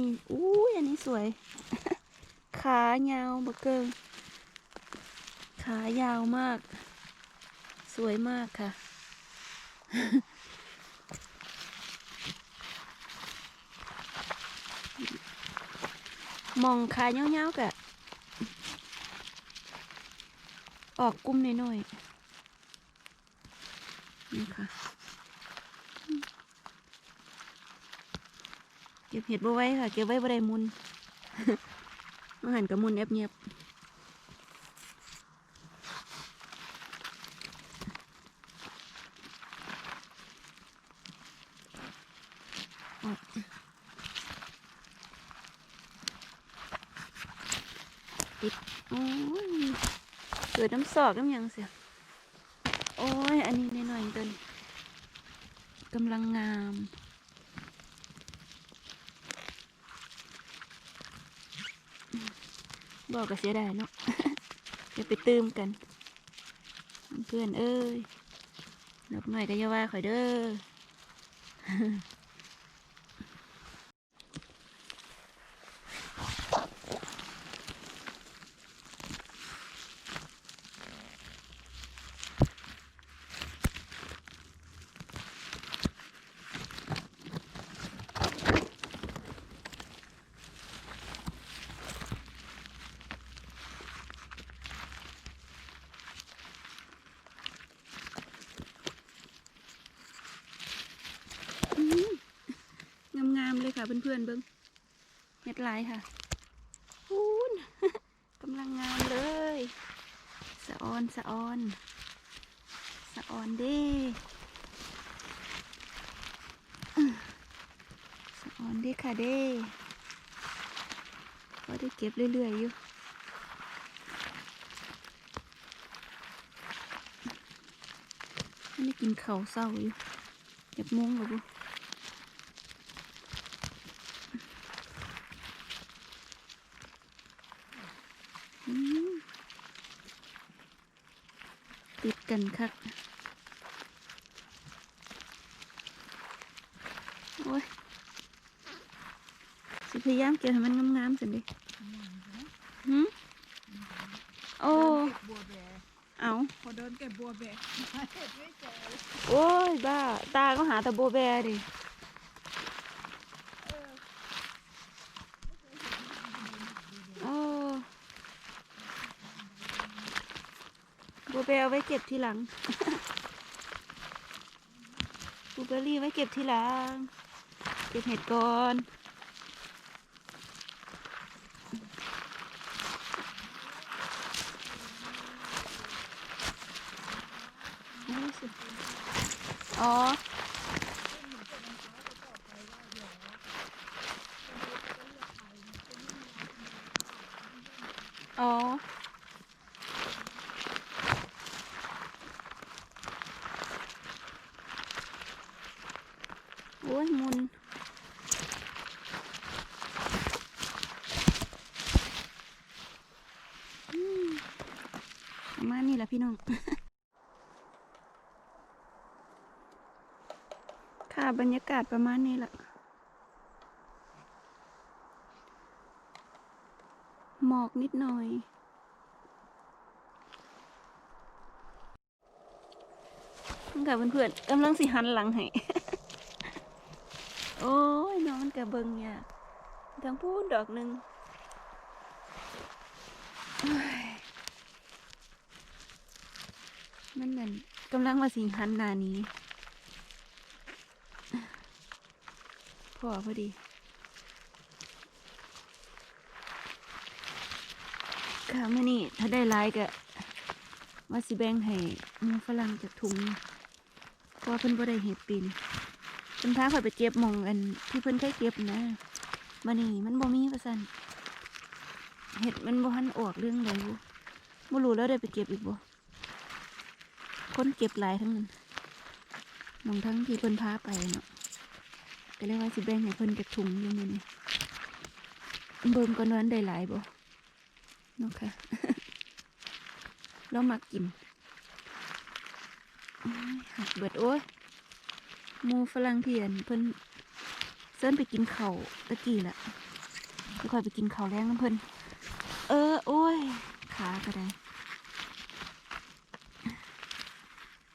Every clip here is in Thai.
นี้อุ้ยอันนี้สวย ขายาวบักเกิงขายาวมาก สวยมากค่ะ มองขายาวๆกะ ออกกุ้มหน่อยๆนี่ค่ะ เก็บเห็ดบ่ไว้ค่ะ เก็บไว้บ่ได้มุนมาหันกับมุนแอบเงียบติดโอ้ยเกิดน้ำสอกน้ำยังเสียโอ้ย อันนี้หน่อยๆตัวนี้กำลังงาม บอกก็เสียดายเนาะจะไปตืมกัน เพื่อนเอ้ยนกหน่อยก็อย่าว่าข่อยเด้อ งามๆเลย ค่ะเพื่อนๆเบิ้งเห็ดลายค่ะพูนกำลังงามเลย สะออนสะออน สะออนเด้สะออนเด้ค่ะเด้ก็ได้เก็บเรื่อยๆอยู่อันนี้กินเข้าเศร้าอยู่เก็บมุ้งกับบุอืมติด กันคักโอ้ยสิพยายามเก็บให้มันงามๆสินดิหืมโอ้บัวแบกเอาพอเดินเก็บบัวแบกหาเห็ดไม่เจอโอ้ยบ้า ตาก็หาแต่โบแบดิ โอ้โบแบ เอาไว้เก็บทีหลังบลูเบอร์รี่ไว้เก็บทีหลัง เก็บเห็ดก่อนอ๋อ โอ้ยมุน อืมประมาณนี้แหละพี่น้อง ค่ะบรรยากาศประมาณนี้แหละหมอกนิดหน่อยมันกับเพื่อนๆกำลังสิหันหลังให้ โอ้ยน้องมันกับเบิงเนี่ยทางพูดดอกหนึ่งโอ้ย มันเหมือนกำลังมาสิหันนานี้พอพอดีค่ะมื่อนี้ถ้าได้หลายก็ว่าสิแบ่งให้มูฝรั่งจากถุงเพราะว่าเพิ่นบ่ได้เห็ดปีนเพิ่นพาข่อยไปเก็บมองอันที่เพิ่นเคยเก็บนะมานี่มันบ่มีว่าซั่นเห็ดมันบ่ทันออกเรื่องใดบ่บ่รู้แล้วได้ไปเก็บอีกบ่ คนเก็บหลายทั้งนั้นมองทั้งที่เพิ่นพาไปเนาะก็เลยว่าสิแบ่งให้เพิ่นจากถุงอยู่มื้อนี้เบิ่งก่อนวันได้หลายบ่เนาะค่ะเรามากินหักเบิดโอ้ยมูฝรั่งเทียนเพิ่นเซิร์นไปกินเขาตะกี้แหละจะคอยไปกินเขาแรงน้ำเพิ่นเออ โอ้ย ขาก็ได้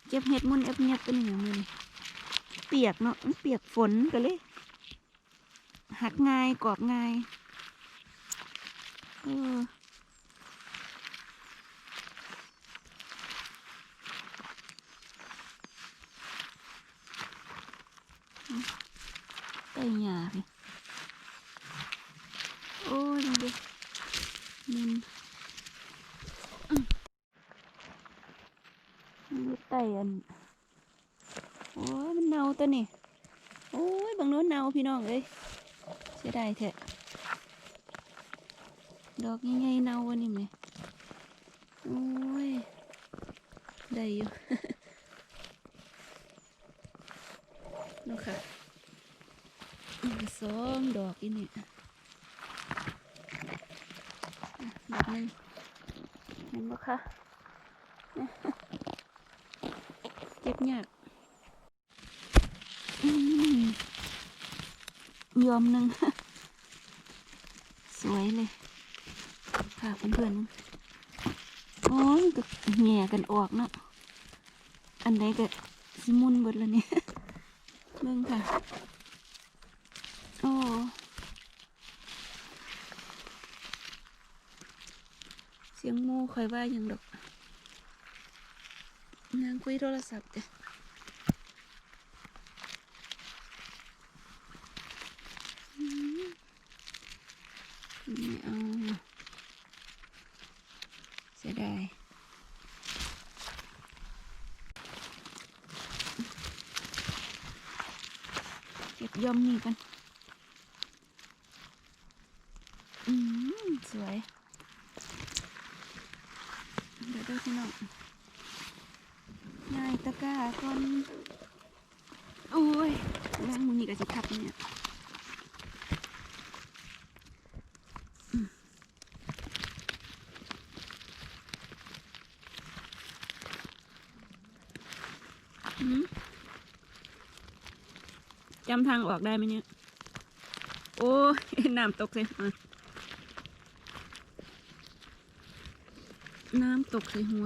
เก็ บเห็ดมุนเอฟเนียบเป็นอย่างมือนี่เปียกเนาะมันเปียกฝนกันเลย หักง่ายกรอบง่ายเออไก่หยาพี่โอ้ยดูดิมุนอืมมันอยู่ไต่อัน โอ้ยมันเน่าตัวนี่โอ้ย บางโน้นเนาพี่น้องเอ้ยเสียดายแท้ดอกใหญ่ๆเนาวันนี้ไหมโอ้ย ได้อยู่นู่ค่ะสองดอกอีนี่ดอกหนึงเห็นบ่คะเก็บยาก อืม ยอมหนึ่งสวยเลยค่ะเพื่อนๆโอ้ยก็แง่กันออกเนาะอันใดก็สิมุนเบิดแล้วเนี่ยเบิ่งค่ะ โอ้เสียงหมูคอยว่าย่างดอกนางคุยโทรศัพท์จ้ะ ไม่เอาเสียดายเก็บยอมนี่กัน อืม สวย เดี๋ยวดูสิน้องง่ายตะกร้าก่อน โอ้ยแรงมือนี่ก็สิทับเนี่ย หืม จำทางออกได้ไหมเนี่ย โอ้น้ำตกใส่หัวน้ำตกใส่หัว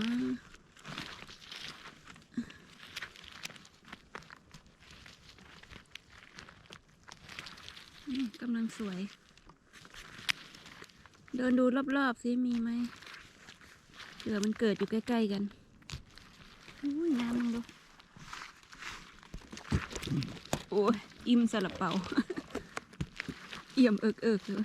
กำลังสวย เดินดูรอบๆสิมีไหมเผื่อมันเกิดอยู่ใกล้ ๆ กัน อุ้ยน้ำมึงดู โอ้อิ่มสลับเปาเอี่ยมเอิกเอิกเลย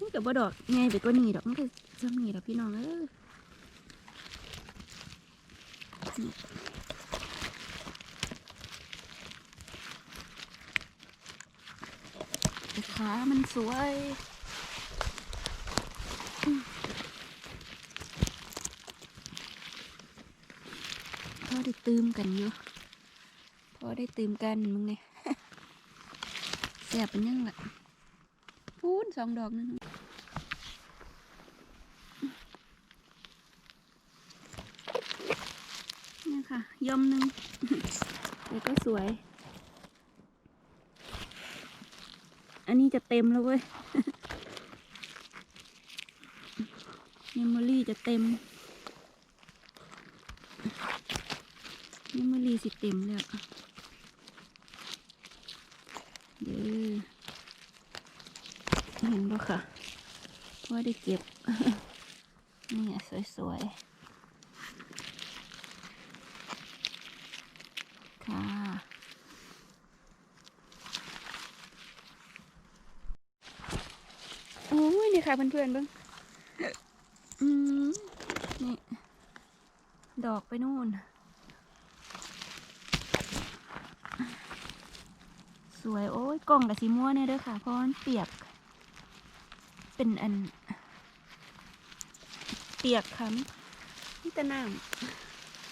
นี่กับบ่ดอกไงไปก็นีดอกมันก็จำนี่ดอกพี่น้องเออ แต่ขามันสวยอืมพอได้ตืมกันอยู่พอได้ตืมกันมึงเนี่ยแสบเป็นยังล่ะพูนสองดอกนึงนี่ค่ะยอมหนึงแต่ก็สวย อั นี่จะเต็มแล้วเว้ยเมมโมรี่จะเต็มเมมโมรี่สิเต็มแล้วเด้อเห็นปะค่ะ ว่าได้เก็บ นี่สวยๆ ค่ะ โอ้ยนี่ ค่ะเพื่อนๆเบ้างอืมนี่ ดอกไปนู่น สวยโอ้ยกล่องกับสีม่วงเนี่ยด้อค่ะ เพราะมันเปียก เป็นอัน เปียกค่ะนี่แต่น้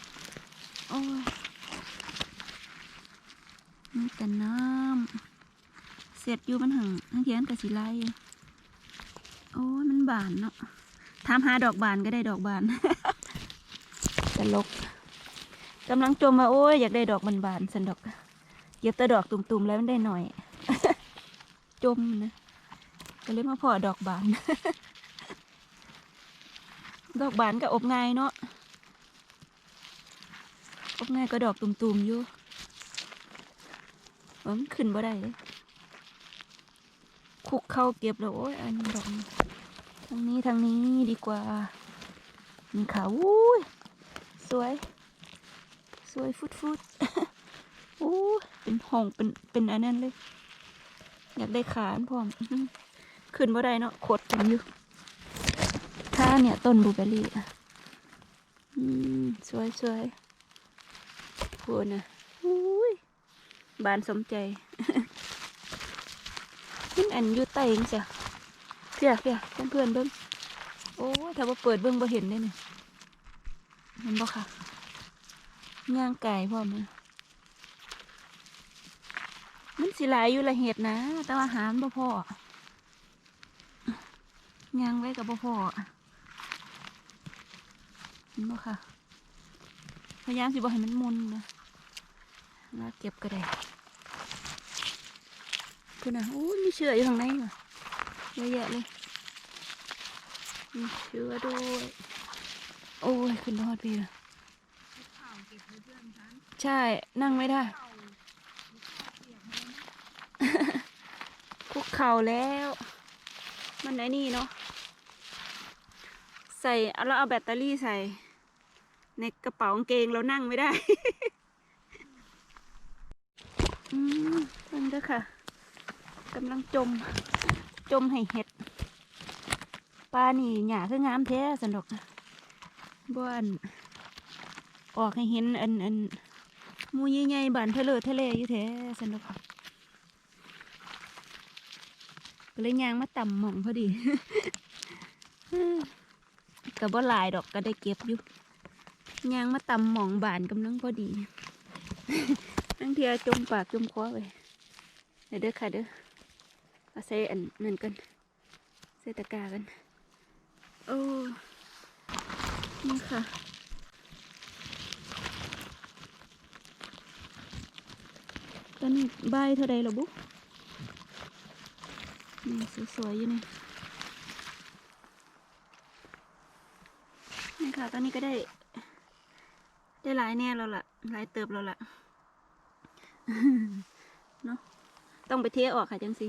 ำโอ้ยมีแต่น้ำเสร็จอยู่มันหังทั้งเทียนกับสีไล่ บานเนาะถามหาดอกบานก็ได้ดอกบานตลกกำลังจมมาโอ้ยอยากได้ดอกบานบานๆสันดอกเก็บแต่ดอกตุ่มๆแล้วมันได้หน่อย จมนะก็เลยมาพอดอกบาน ดอกบานก็อบง่ายเนาะอบง่ายก็ดอกตุ่มๆอยู่มันขึ้นบ่ได้เลยคุกเข้าเก็บแล้วโอ้ยอันนี้ดอก ทางนี้ทางนี้ดีกว่า นี่ค่ะอุ้ยสวย สวยฟุดฟุดอู้เป็นห้องเป็นเป็นอันนั้นเลย อยากได้ขานพร้อมขึ้นบ่ได้เนาะขดกันอยู่ถ้าเนี่ยต้นบลูเบอร์รี่อะอืมสวยสวยโคนนะอุ้ยบานสมใจขึ้นอันอยู่ใต้เองจ้ะ เพียเพียเพื่อนเพื่อนเบิ้งโอ้ถ้าว่าเปิดเบิ้งบ่เห็นได้เนี่ยเห็นบ่ค่ะย่างไก่พร้อมนมันสิหลายอยู่ละเห็ดนะ แต่ว่าหารบ่พอย่างไว้กับบ่พอเห็นบ่ค่ะ พยายามสิบ่ให้มันมุนนะแล้วเก็บก็ได้คือนะโอ้ยมีเชืออยู่ข้างในวะ เยอะแยะเลยมีเชือกด้วย โอ้ยขึ้นรอดพี่ละข้าวเก็บไว้เพื่อนฉันใช่นั่งไม่ได้ข้าวเปียกมาแล้วนะคุกเข่าแล้ว มันไอ้นี่เนาะใส่เอาแล้วเอาแบตเตอรี่ใส่ ในกระเป๋ากางเกงเรานั่งไม่ได้อืมนั่นเด้อค่ะกำลังจม จมให้เห็ดปลานี่หยาคืองามแท้สนุกบ้านออกให้เห็นอันอันมูยใหญ่บานทะเลทะเลอยู่แท้สนุกก็เลยยางมาต่ำหม่องพอดีก็บ่หลายดอกก็ได้เก็บอยู่ยางมาต่ำหม่องบานกำลังพอดีนั่งเทียจมปากจมคอไปเดี๋ยวเด้อค่ะเด้อ เอาใส่อันนั่นกันใส่ตะกร้ากันโอ้นี่ค่ะตอนนี้ใบเท่าใดหรอบุ๊นี่สวยๆอยู่นี่นี่ค่ะ ตอนนี้ก็ได้ ได้หลายแน่แล้วล่ะหลายเติบแล้วล่ะเนาะต้องไปเทออกค่ะจังสิ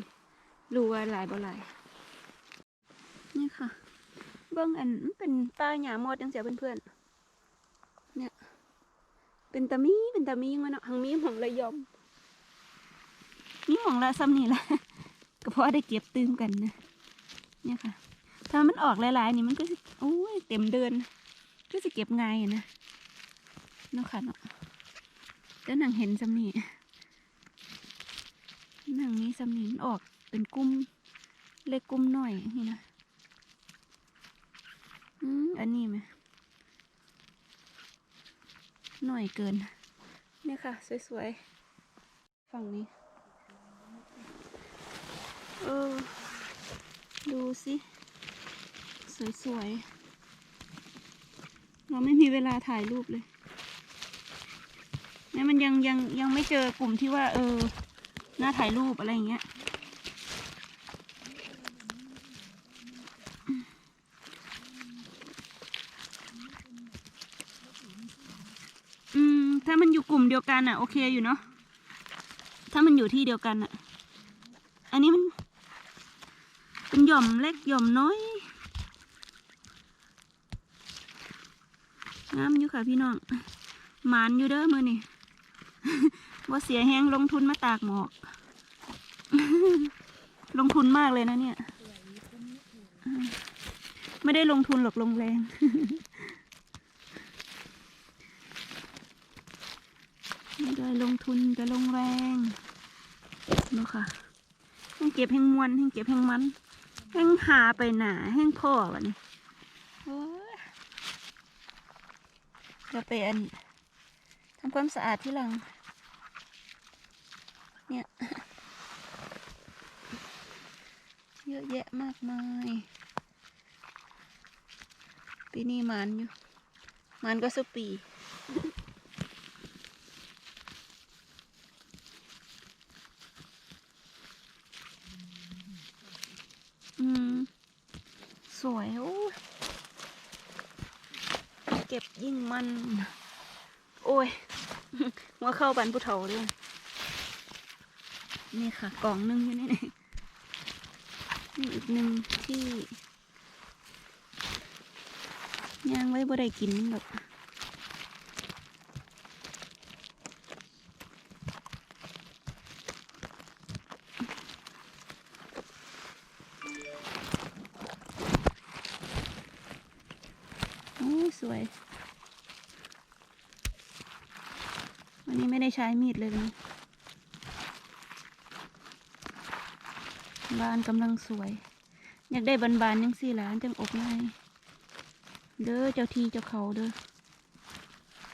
รู้ว่าหลายบ่หลายนี่ค่ะ เบิ้งอันมันเป็นตาหยาหมดจังเสียเพื่อนๆเนี่ย เป็นตามีเป็นตามีมันเนาะหังมีหมองระยอมมีหมองละซ้ำนี่แหละก็เพราะได้เก็บตื้มกันนะเนี่ยค่ะ ถ้ามันออกหลายๆนี่มันก็สิโอ้ยเต็มเดินก็จะเก็บง่ายนะเนาะค่ะเนาะแล้วหนังเห็นซ้ำนี่หนังนี้ซ้ำนี่มันออก เป็นกุ้มเล็กกุ้มหน่อยนี่นะอืมอันนี้ไหมหน่อยเกิน เนี่ยค่ะ สวยๆ ฝั่งนี้ เออ ดูสิ สวยๆ เราไม่มีเวลาถ่ายรูปเลยแม้มันยังยังยังไม่เจอกลุ่มที่ว่า เออ น่าถ่ายรูปอะไรอย่างเงี้ย อืม ถ้ามันอยู่กลุ่มเดียวกันอะโอเคอยู่เนาะถ้ามันอยู่ที่เดียวกันอะ อันนี้มัน เป็นหย่อมเล็กหย่อมน้อยงามอยู่ค่ะพี่น้องหมานอยู่เด้อมือนี่ว่าเสียแห้งลงทุนมาตากหมอก ลงทุนมากเลยนะเนี่ย ไม่ได้ลงทุนหรอกลงแรง ไม่ได้ลง ทุนแต่ลงแรงดูค่ะแห้งเก็บแห้งมวนแห้งเก็บแห้งมันแห้งหาไปหนาแห้งพ่อวะนี่โอ้ยเราไปอันทำความสะอาดที่หลัง เนี่ย เยอะแยะมากมายปีนี้มันอยู่ มันก็สุปี อืม สวยโอ้ยเก็บยิ่งมัน โอ้ยหัว่าเข้าบันผู้เฒ่าเลยนี่ค่ะกล่องนึงอยู่นี่นี่นี่อีกหนึ่งที่ย่างไว้บ่ได้กินแบบ โอ้ยสวย วันนี้ไม่ได้ใช้มีดเลยนะบานกำลังสวย อยากได้บานๆยังสี่หลานจังอบง่ายเด้อเจ้าทีเจ้าเขาเด้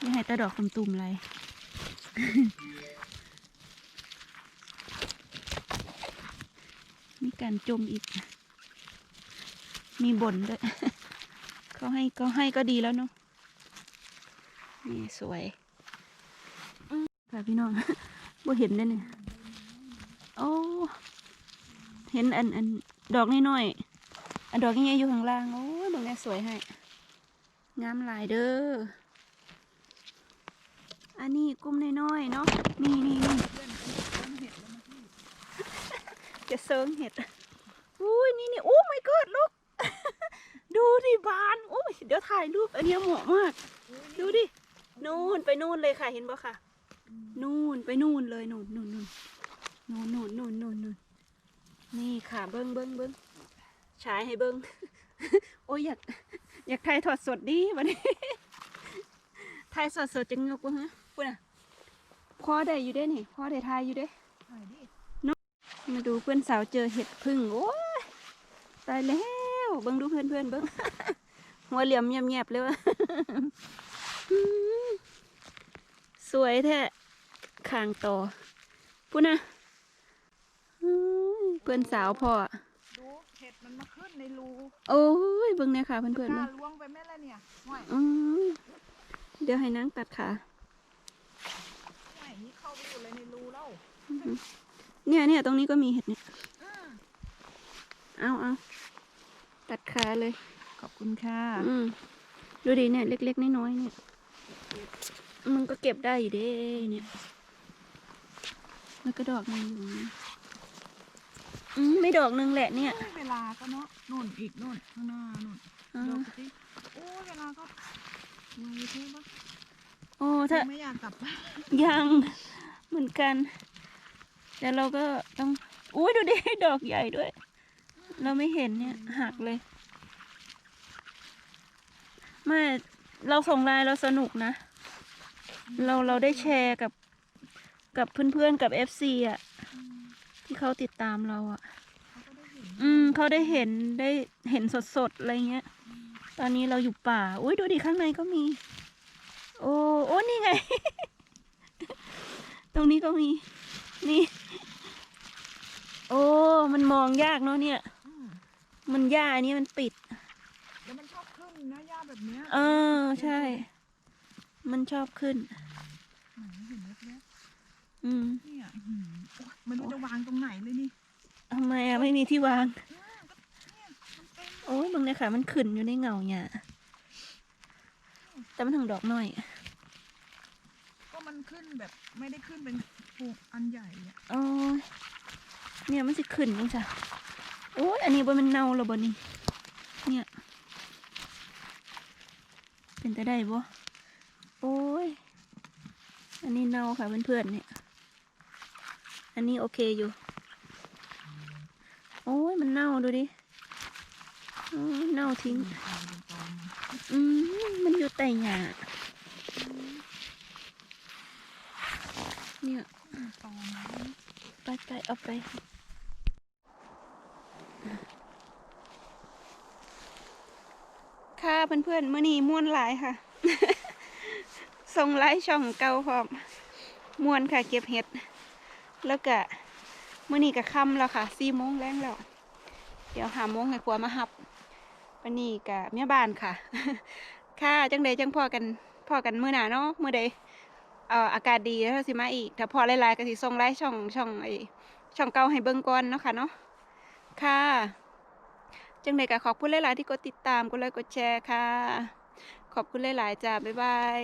อย่าให้ตาดอกตุ่มๆไรมีการจมอีก มีบ่นด้วยเขาให้ก็ให้ก็ดีแล้วเนาะนี่สวย ค่ะพี่น้องบ่เห็นได้เนี่ยโอ้เห็นอันอันดอกน้อยๆอันดอกใหญ่ๆอยู่ข้างล่าง โอ้ยบางแน่สวยให้ งามหลายเด้อ อันนี้กุ้มน้อยๆเนาะ นี่นี่นี่จะเซิงเห็ด อุ้ยนี่นี่โอ้ my god ลูก ดูดิบานโอ้ยเดี๋ยวถ่ายรูปอันเนี้ยเหมาะมาก ดูดิ นู่นไปนู่นเลยค่ะ เห็นปะค่ะ นู่นไปนู่นเลยนู่นนู่นนู่นนู่นนู่นนู่นนู่นนู่นนี่ค่ะเบิ้งเบิ้งเบิ้งฉายให้เบิ้งโอ้ยอยากอยากถ่ายทอดสดดีวันนี้ถ่ายสดสดจังงกวะฮะพูดอะพ่อได้อยู่เด้นี่พ่อได้ถ่ายอยู่เด้ถ่ายดิมาดูเพื่อนสาวเจอเห็ดพึ่งโอ้ยตายแล้วเบิ้งดูเพื่อนเพื่อนๆเบิ้งหัวเหลี่ยมเงียบๆเลยวะอื้อสวยแท้ คางต่อพูดนะอื้อเพื่อนสาวพ่อดูเห็ดมันมาขึ้นในรูโอ้ยเบิ้งเนี่ยค่ะเพื่อนเพื่อนกๆล้าเบิ้งล้วงไปแม่ละเนี่ยห่วยอืมเดี๋ยวให้นางตัดขาห่วยนี่เข้าไปอยู่เลยในรูแล้วเนี่ยเนี่ยตรงนี้ก็มีเห็ดเนี่ยอืมเอาเอาตัดขาเลย ขอบคุณค่ะ อืมดูดิเนี่ยเล็กๆน้อยๆเนี่ย มันก็เก็บได้อยู่เด้เนี่ย แล้วก็ดอกหนึงอยู่นี่อืมไม่ดอกหนึงแหละเนี่ย เวลาก็เนาะนู่นอีกนู่นข้างหน้านู่นอ่าดูสิโอ้ยเวลาก็ยังไม่ถึงปะโอ้ถ้า ไม่อยากกลับบ้านยังเหมือนกัน แต่เราก็ต้องอุ้ยดูดิ ดอกใหญ่ด้วย เราไม่เห็นเนี่ย หักเลยไม่เราส่งไลน์เราสนุกนะ เราเราได้แชร์กับ กับเพื่อนๆกับเอฟซีอะ ที่เขาติดตามเราอะเขาก็ได้เห็นอืมเขาได้เห็นได้เห็นสดๆอะไรเงี้ย ตอนนี้เราอยู่ป่า อุ้ยดูดิข้างในก็มี โอ้โอ้นี่ไง ตรงนี้ก็มี นี่ โอ้ มันมองยากเนาะเนี่ยอืมมันหญ้าอันนี้มันปิด แล้วมันชอบขึ้นนะหญ้าแบบเนี้ย เออ ใช่ มันชอบขึ้นไหนเห็นไหมเนี่ย อืมเนี่ยอื้อหือโอ๊ยไมันรู้จะวางตรงไหนเลยนี่ทำไมอะไม่มีที่วาง อืมก็เนี่ยมันเต็มโอ้ยบางเนี่ยค่ะ มันขึ้นอยู่ในเงาเนี่ยแต่มันถึงดอกน้อย ก็มันขึ้นแบบไม่ได้ขึ้นเป็นผูกอันใหญ่อะโอ้ยเนี่ยมันสิขึ้นยังจ้ะโอ้ยอันนี้บนมันเน่าแล้วบนนี้เนี่ย เป็นแต่ได้บ่โอ้ย อันนี้เน่าค่ะเพื่อนๆเนี่ย อันนี้โอเคอยู่ โอ้ยมันเน่าดูดิเน่าทิ้ง อืมมันอยู่ใต้หญ้าเนี่ยเป็นตอาไปไปเอาไปค่ะเพื่อนๆมื่อนี้ม่วนหลายค่ะ ส่งไลฟ์ช่องเก่าพร้อมม่วนค่ะเก็บเห็ด แล้วก็มื่อนี้ก็ค่ำแล้วค่ะสี่โมงแรงแล้ว เดี๋ยวหาโมงให้ครัวมาหับวันนี้กับเมียบ้านค่ะ ค่ะจังใดจังพอกันพอกันมื้อหนาเนาะมื้อใดเอ่ออากาศดีแล้วสิมาอีกถ้าพอหลายๆก็สิส่งไลช่องช่องไอช่องเก่าให้เบิ่งก่อนเนาะค่ะเนาะค่ะจังใดก็ขอบคุณหลายๆที่กดติดตามกดไลค์กดแชร์ค่ะ ขอบคุณหลายๆจ้าบ๊ายบาย